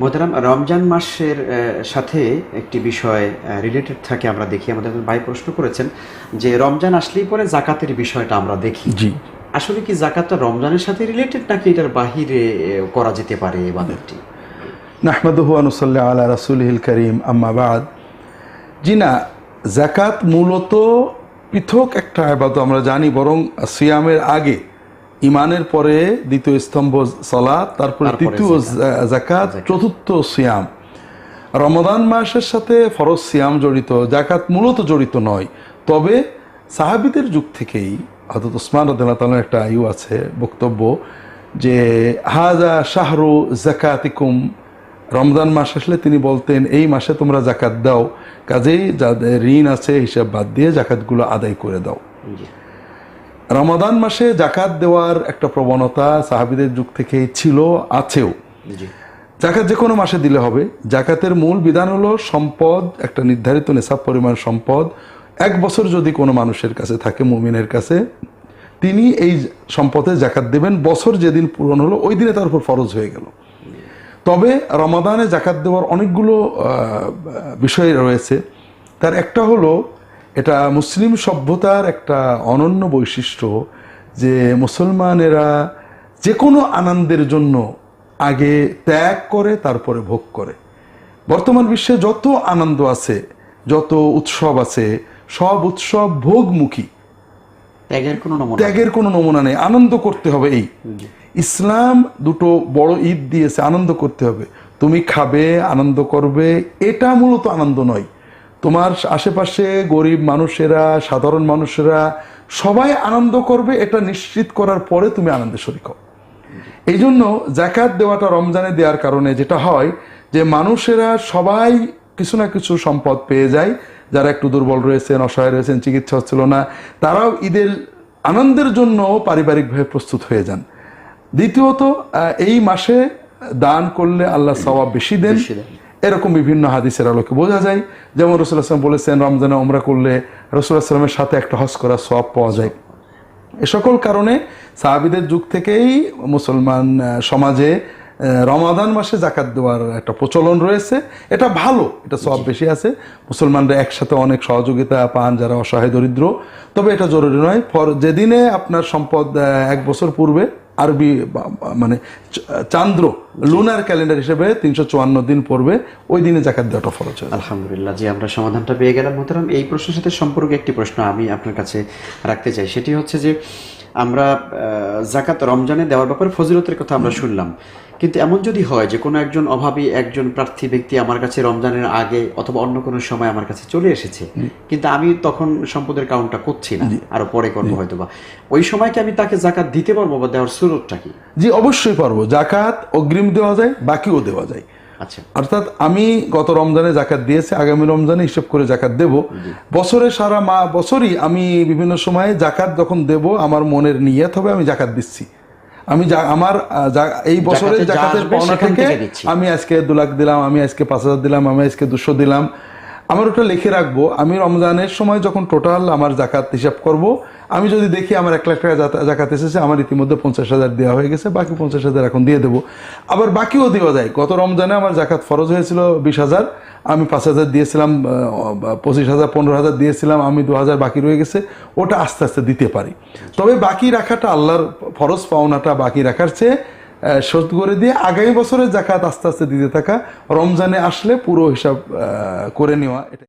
মোহতারাম রমজান মাসের সাথে একটি বিষয় রিলেটেড থাকে আমরা দেখি। আমাদের ভাই প্রশ্ন করেছেন যে রমজান আসলেই পরে জাকাতের বিষয়টা আমরা দেখি। জি। আসলে কি জাকাতটা রমজানের সাথে রিলেটেড নাকি এটার বাহিরে করা যেতে পারে এবাদতটি নাহমাদুহু আনুসাল্লাহ আলা রাসুলহিল করিম আম্মাবাদ জি না জাকাত মূলত পৃথক একটা আবাদ আমরা জানি বরং সিয়ামের আগে ইমানের পরে দ্বিতীয় স্তম্ভ সলাৎ তারপরে তৃতীয় জাকাত চতুর্থ সিয়াম। রমদান মাসের সাথে ফরজ সিয়াম জড়িত জাকাত মূলত জড়িত নয়। তবে সাহাবিদের যুগ থেকেই হয়তো ওসমান রদুল্লাহ তালার একটা আয়ু আছে বক্তব্য যে হাজা শাহরু জাকাতিকুম রমজান মাস আসলে তিনি বলতেন এই মাসে তোমরা জাকাত দাও। কাজেই যাদের ঋণ আছে হিসাব বাদ দিয়ে জাকাতগুলো আদায় করে দাও। রমাদান মাসে জাকাত দেওয়ার একটা প্রবণতা সাহাবিদের যুগ থেকে ছিল আছেও। জাকাত যে কোনো মাসে দিলে হবে। জাকাতের মূল বিধান হলো সম্পদ একটা নির্ধারিত নেশাব পরিমাণ সম্পদ। এক বছর যদি কোনো মানুষের কাছে থাকে মুমিনের কাছে তিনি এই সম্পদে জাকাত দেবেন। বছর যেদিন পূরণ হলো ওই দিনে তার উপর ফরজ হয়ে গেল। তবে রমাদানে জাকাত দেওয়ার অনেকগুলো বিষয় রয়েছে। তার একটা হলো এটা মুসলিম সভ্যতার একটা অনন্য বৈশিষ্ট্য যে মুসলমানেরা যে কোনো আনন্দের জন্য আগে ত্যাগ করে তারপরে ভোগ করে। বর্তমান বিশ্বে যত আনন্দ আছে যত উৎসব আছে সব উৎসব ভোগমুখী। ত্যাগের কোনো নমুনা ত্যাগের কোনো নমুনা নেই। আনন্দ করতে হবে এই। ইসলাম দুটো বড় ঈদ দিয়েছে আনন্দ করতে হবে। তুমি খাবে আনন্দ করবে এটা মূলত আনন্দ নয়। তোমার আশেপাশে গরিব মানুষেরা, সাধারণ মানুষেরা সবাই আনন্দ করবে, এটা নিশ্চিত করার পরে তুমি আনন্দে শরিক এই জন্য জাকাত দেওয়াটা রমজানে দেওয়ার কারণে যেটা হয় যে মানুষেরা সবাই কিছু না কিছু সম্পদ পেয়ে যায়। যারা একটু দুর্বল রয়েছেন, অসহায় রয়েছেন, চিকিৎসা হচ্ছিল না, তারাও ঈদের আনন্দের জন্য পারিবারিকভাবে প্রস্তুত হয়ে যান। দ্বিতীয়ত এই মাসে দান করলে আল্লাহ দেন। বেশি দেন। এরকম বিভিন্ন হাদিসের আলোকে বোঝা যায়। যেমন রসুল্লাহ আসলাম বলেছেন, রমজানে ওমরা করলে রসুল্লাহ আসলামের সাথে একটা হজ করা সওয়াব পাওয়া যায়। এ সকল কারণে সাহাবিদের যুগ থেকেই মুসলমান সমাজে রমাদান মাসে জাকাত দেওয়ার একটা প্রচলন রয়েছে। এটা ভালো, এটা সব বেশি আছে। মুসলমানরা একসাথে অনেক সহযোগিতা পান যারা অসহায়, দরিদ্র। তবে এটা জরুরি নয়। ফর যেদিনে আপনার সম্পদ এক বছর পূর্বে আরবি মানে চান্দ্র লুনার ক্যালেন্ডার হিসেবে তিনশো চুয়ান্ন দিন পড়বে, ওই দিনে জাকাত দেওয়াটা ফরজ হয় আলহামদুলিল্লাহ যে আমরা সমাধানটা পেয়ে গেলাম। মোহতারাম, এই প্রশ্নের সাথে সম্পর্কে একটি প্রশ্ন আমি আপনার কাছে রাখতে চাই। সেটি হচ্ছে যে আমরা জাকাত রমজানে দেওয়ার ব্যাপারে ফজিলতের কথা আমরা শুনলাম। কিন্তু এমন যদি হয় যে কোনো একজন অভাবী একজন প্রার্থী ব্যক্তি আমার কাছে রমজানের আগে অথবা অন্য কোনো সময় আমার কাছে চলে এসেছে কিন্তু আমি তখন সম্পদের কাউন্টটা করছি না আরও পরে করব হয়তো বা ওই সময় কি আমি তাকে জাকাত দিতে পারব বা দেওয়ার সুরতটা কি? জি অবশ্যই পারব। জাকাত অগ্রিম দেওয়া যায় বাকিও দেওয়া যায়। আচ্ছা। অর্থাৎ আমি গত রমজানে জাকাত দিয়েছি আগামী রমজানে হিসেব করে জাকাত দেব। বছরে সারা মা বছরই আমি বিভিন্ন সময়ে জাকাত যখন দেব আমার মনের নিয়ত হবে আমি জাকাত দিচ্ছি। আমি আমার এই বছরে জাকাতের পাওনা থেকে থেকে আমি আজকে দু লাখ দিলাম আমি আজকে পাঁচ হাজার দিলাম আমি আজকে দুশো দিলাম। আমার ওটা লিখে রাখব। আমি রমজানের সময় যখন টোটাল আমার জাকাত হিসাব করব, আমি যদি দেখি আমার এক লাখ টাকা জাকাত এসেছে, আমার ইতিমধ্যে পঞ্চাশ হাজার দেওয়া হয়ে গেছে, বাকি পঞ্চাশ হাজার এখন দিয়ে দেবো। আবার বাকিও দেওয়া যায়। গত রমজানে আমার জাকাত ফরজ হয়েছিল বিশ হাজার, আমি পাঁচ হাজার দিয়েছিলাম পঁচিশ হাজার, পনেরো হাজার দিয়েছিলাম, আমি দু হাজার বাকি রয়ে গেছে, ওটা আস্তে আস্তে দিতে পারি। তবে বাকি রাখাটা আল্লাহর ফরজ, পাওনাটা বাকি রাখার চেয়ে শোধ করে দিয়ে আগামী বছরের জাকাত আস্তে আস্তে দিতে থাকা। রমজানে আসলে পুরো হিসাব করে নেওয়া, এটা